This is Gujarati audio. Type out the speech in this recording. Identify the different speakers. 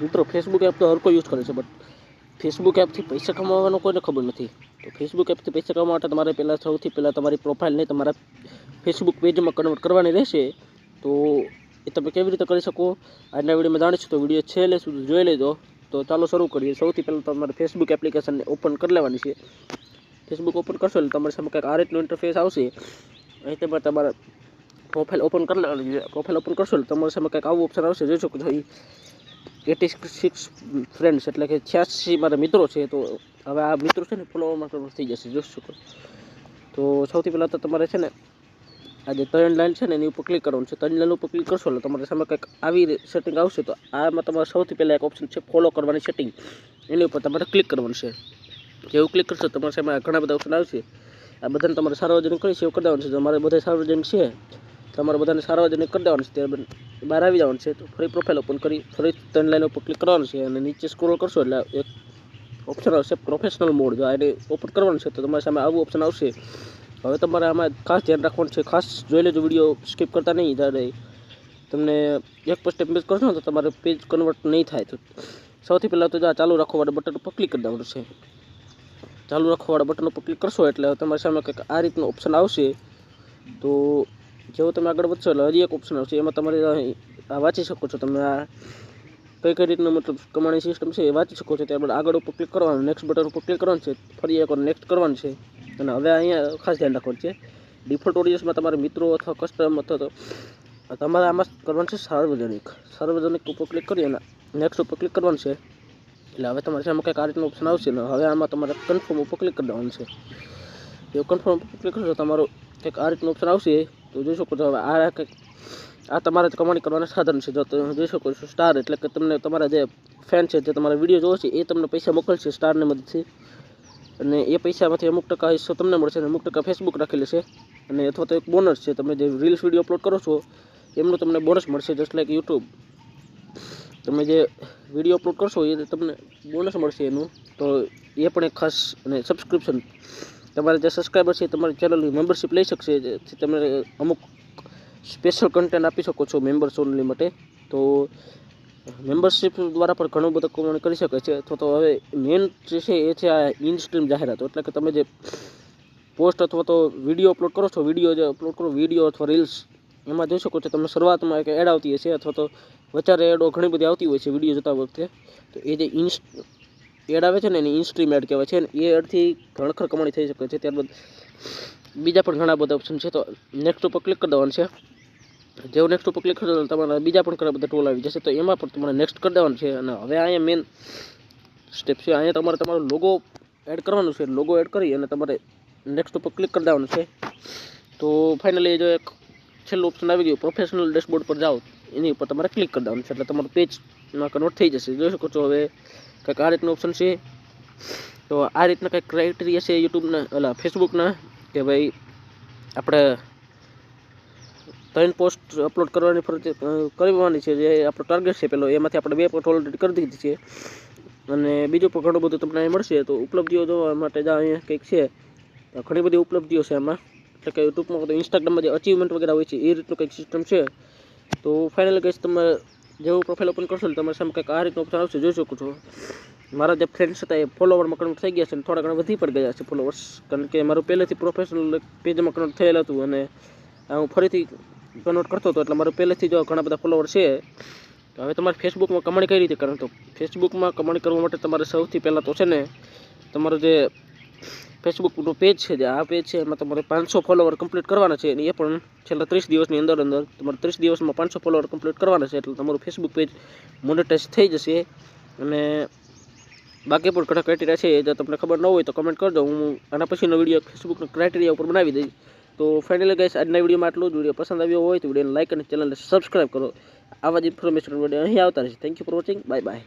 Speaker 1: મિત્રો ફેસબુક એપ તો હર કોઈ યુઝ કરે છે બટ ફેસબુક એપથી પૈસા કમાવાનો કોઈને ખબર નથી. તો ફેસબુક એપથી પૈસા કમાવા માટે તમારે પહેલાં સૌથી પહેલાં તમારી પ્રોફાઇલને તમારા ફેસબુક પેજમાં કન્વર્ટ કરવાની રહેશે. તો એ તમે કેવી રીતે કરી શકો? આજના વિડીયોમાં જાણીશું. તો વીડિયો છેલ્લે સુધી જોઈ લેજો. તો ચાલો શરૂ કરીએ. સૌથી પહેલાં તમારે ફેસબુક એપ્લિકેશનને ઓપન કરી લેવાની છે. ફેસબુક ઓપન કરશો એટલે તમારી સામે કંઈક આ રીતનું ઇન્ટરફેસ આવશે. અહીં તમે તમારા પ્રોફાઇલ ઓપન કરી લેવાની પ્રોફાઇલ ઓપન કરશો એટલે તમારી સામે કંઈક આવું ઓપ્શન આવશે. જોઈ શકો છો એટી સિક્સ ફ્રેન્ડ્સ એટલે કે છ્યાસી મારા મિત્રો છે, તો હવે આ મિત્રો છે ને ફોલોવરમાં કન્વર્ટ થઈ જશે જોઈ શકો તો સૌથી પહેલાં તો તમારે છે ને આ જે ત્રણ લાઈન છે ને, એની ઉપર ક્લિક કરવાનું છે. ત્રણ લાઈન ઉપર ક્લિક કરશો એટલે તમારી સામે કંઈક આવી સેટિંગ આવશે, તો આમાં તમારે સૌથી પહેલાં એક ઓપ્શન છે ફોલો કરવાની સેટિંગ એની ઉપર તમારે ક્લિક કરવાનું છે. જેવું ક્લિક કરશો તમારી સામે ઘણા બધા ઓપ્શન આવશે. આ બધાને તમારે સાર્વજનિક કરી સેવ કરી દેવાનું છે. તમારે બધા સાર્વજનિક છે તમારે બધાને સાર્વજનિક કરી દેવાનું છે ત્યારબાદ બહાર આવી જવાનું છે, તો ફરી પ્રોફાઇલ ઓપન કરી, ફરી ત્રણ લાઈન ઉપર ક્લિક કરવાનું છે અને નીચે સ્ક્રોલ કરશો એટલે એક ઓપ્શન આવશે પ્રોફેશનલ મોડ જો આને ઓપન કરવાનું છે, તો તમારી સામે આવું ઓપ્શન આવશે. હવે તમારે આમાં ખાસ ધ્યાન રાખવાનું છે, ખાસ જોઈ લેજો વીડિયો સ્કીપ કરતા નહીં ત્યારે તમને એક પર સ્ટેપ મિસ કરશો તો તમારે પેજ કન્વર્ટ નહીં થાય. તો સૌથી પહેલાં તો જો આ ચાલુ રાખવાવાળા બટન ઉપર ક્લિક કરી દેવાનું છે. ચાલુ રાખવાવાળા બટન ઉપર ક્લિક કરશો એટલે તમારી સામે કંઈક આ રીતનું ઓપ્શન આવશે. તો જેવો તમે આગળ વધશો, એટલે હજી એક ઓપ્શન આવશે. એમાં તમારે આ વાંચી શકો છો તમે આ કઈ કઈ રીતનું મતલબ કમાણી સિસ્ટમ છે એ વાંચી શકો છો. ત્યારબાદ આગળ ઉપર ક્લિક કરવાનું નેક્સ્ટ બટન ઉપર ક્લિક કરવાનું છે, ફરી એકવાર નેક્સ્ટ કરવાનું છે. અને હવે અહીંયા ખાસ ધ્યાન રાખવાનું છે. ડિફોલ્ટ ઓડિયન્સમાં તમારા મિત્રો અથવા કસ્ટમ અથવા તો તમારે આમાં કરવાનું છે સાર્વજનિક. સાર્વજનિક ઉપર ક્લિક કરી અને નેક્સ્ટ ઉપર ક્લિક કરવાનું છે. એટલે હવે તમારે સામે કંઈક આ રીતનું ઓપ્શન આવશે ને હવે આમાં તમારે કન્ફર્મ ઉપર ક્લિક કરી દેવાનું છે. જો કન્ફર્મ ઉપર ક્લિક કરશો તમારું કંઈક આ રીતનું ઓપ્શન આવશે. તો જોઈ શકો છો, હવે આ કંઈક, આ તમારે કમાણી કરવાના સાધન છે. જો તમે જોઈ શકો છો સ્ટાર એટલે કે તમને તમારા જે ફેન છે, જે તમારા વીડિયો જોવો છે, એ તમને પૈસા મોકલશે સ્ટારની મદદથી. અને એ પૈસામાંથી અમુક ટકા હિસ્સો તમને મળશે અને અમુક ટકા ફેસબુક રાખેલી છે. અને અથવા તો એક બોનસ છે, તમે જે રીલ્સ વીડિયો અપલોડ કરો છો, એમનું તમને બોનસ મળશે જસ્ટ લાઈક યુટ્યુબ તમે જે વીડિયો અપલોડ કરશો, એ તમને બોનસ મળશે એનું. તો એ પણ એક ખાસ અને સબસ્ક્રિપ્શન તમારે જે સબસ્ક્રાઈબર છે તમારી ચેનલની મેમ્બરશિપ લઈ શકશે. જેથી તમે અમુક સ્પેશિયલ કન્ટેન્ટ આપી શકો છો મેમ્બર્સ ઓનલી માટે. તો મેમ્બરશિપ દ્વારા પણ ઘણું બધું કમાણી કરી શકે છે. અથવા તો હવે મેઇન જે છે એ છે આ ઇનસ્ટ્રીમ જાહેરાતો. એટલે કે તમે જે પોસ્ટ અથવા તો વીડિયો અપલોડ કરો છો વીડિયો જે અપલોડ કરો વીડિયો અથવા રીલ્સ એમાં જોઈ શકો છો તમે શરૂઆતમાં એક એડ આવતી હશે. અથવા તો વચારે એડો ઘણી બધી આવતી હોય છે વીડિયો જોતા વખતે. તો એ જે ઇન્સ એડ આવે છે ને એની ઇન્સ્ટ્રીમ એડ કહેવાય છે એ એડથી ઘણખર કમાણી થઈ શકે છે. ત્યારબાદ બીજા પણ ઘણા બધા ઓપ્શન છે. તો નેક્સ્ટ ઉપર ક્લિક કરી દેવાનું છે. જેવું નેક્સ્ટ ઉપર ક્લિક કરી દેવાનું તમારા બીજા પણ ઘણા બધા ટોલ આવી જશે. તો એમાં પણ તમારે નેક્સ્ટ કરી દેવાનું છે. અને હવે અહીંયા મેન સ્ટેપ છે. અહીંયા તમારે તમારો લોગો એડ કરવાનો છે. લોગો એડ કરી અને તમારે નેક્સ્ટ ઉપર ક્લિક કરી દેવાનું છે. તો ફાઇનલી જો એક છેલ્લું ઓપ્શન આવી ગયું પ્રોફેશનલ ડેશબોર્ડ પર જાઓ. એની ઉપર તમારે ક્લિક કરી દેવાનું છે. એટલે તમારું પેજમાં કન્વર્ટ થઈ જશે. જોઈ શકો છો હવે કંઈક આ રીતનું ઓપ્શન છે. તો આ રીતના કંઈક ક્રાઇટેરિયા છે યુટ્યુબના એટલે ફેસબુકના કે ભાઈ આપણે ત્રણ પોસ્ટ અપલોડ કરવાની ફરજ કરવાની છે, જે આપણો ટાર્ગેટ છે પેલો, એમાંથી આપણે બે પોસ્ટ ઓલરેડી કરી દીધી છે. અને બીજું પણ ઘણું બધું તમને અહીં મળશે, તો ઉપલબ્ધિઓ જોવા માટે જ અહીંયા કંઈક છે. ઘણી બધી ઉપલબ્ધિઓ છે એમાં એટલે કે યુટ્યુબમાં તો ઇન્સ્ટાગ્રામમાં જે અચીવમેન્ટ વગેરે હોય છે, એ રીતનું કંઈક સિસ્ટમ છે. તો ફાઇનલ કહીશ તમે જેવું પ્રોફાઇલ ઓપન કરશો તમારી સામે કંઈક આ રીતનું ઓપ્શન આવશે, જોઈ શકો છો. મારા જે ફ્રેન્ડ્સ હતા એ ફોલોવરમાં કન્વર્ટ થઈ ગયા છે અને થોડા ઘણા વધી પણ ગયા છે ફોલોવર્સ કારણ કે મારું પહેલેથી પ્રોફેશનલ પેજમાં કન્વર્ટ થયેલ હતું અને હું ફરીથી કન્વર્ટ કરતો હતો, એટલે મારું પહેલેથી જો ઘણા બધા ફોલોવર છે હવે તમારે ફેસબુકમાં કમાણી કઈ રીતે કરો તો ફેસબુકમાં કમાણી કરવા માટે તમારે સૌથી પહેલાં તો છે ને તમારું જે ફેસબુકનું પેજ છે જે આ પેજ છે, એમાં તમારે પાંચસો ફોલોવર કમ્પ્લીટ કરવાના છે અને એ પણ છેલ્લા ત્રીસ દિવસની અંદર અંદર તમારે ત્રીસ દિવસમાં પાંચસો ફોલોવર કમ્પ્લીટ કરવાના છે, એટલે તમારું ફેસબુક પેજ મોનેટાઈઝ થઈ જશે. અને બાકી પણ ઘણા ક્રાઇટેરિયા છે જો તમને ખબર ન હોય તો કમેન્ટ કરજો. હું આના પછીનો વીડિયો ફેસબુકના ક્રાઇટેરિયા ઉપર બનાવી દઈશ. તો ફાઇનલી ગાઈસ આજના વિડીયોમાં આટલું જ. વીડિયો પસંદ આવ્યો હોય તો વિડીયોને લાઇક અને ચેનલને સબસ્ક્રાઈબ કરો. આવા જ ઇન્ફોર્મેશન વીડિયો અહીં આવતા રહેશે thank you for watching bye bye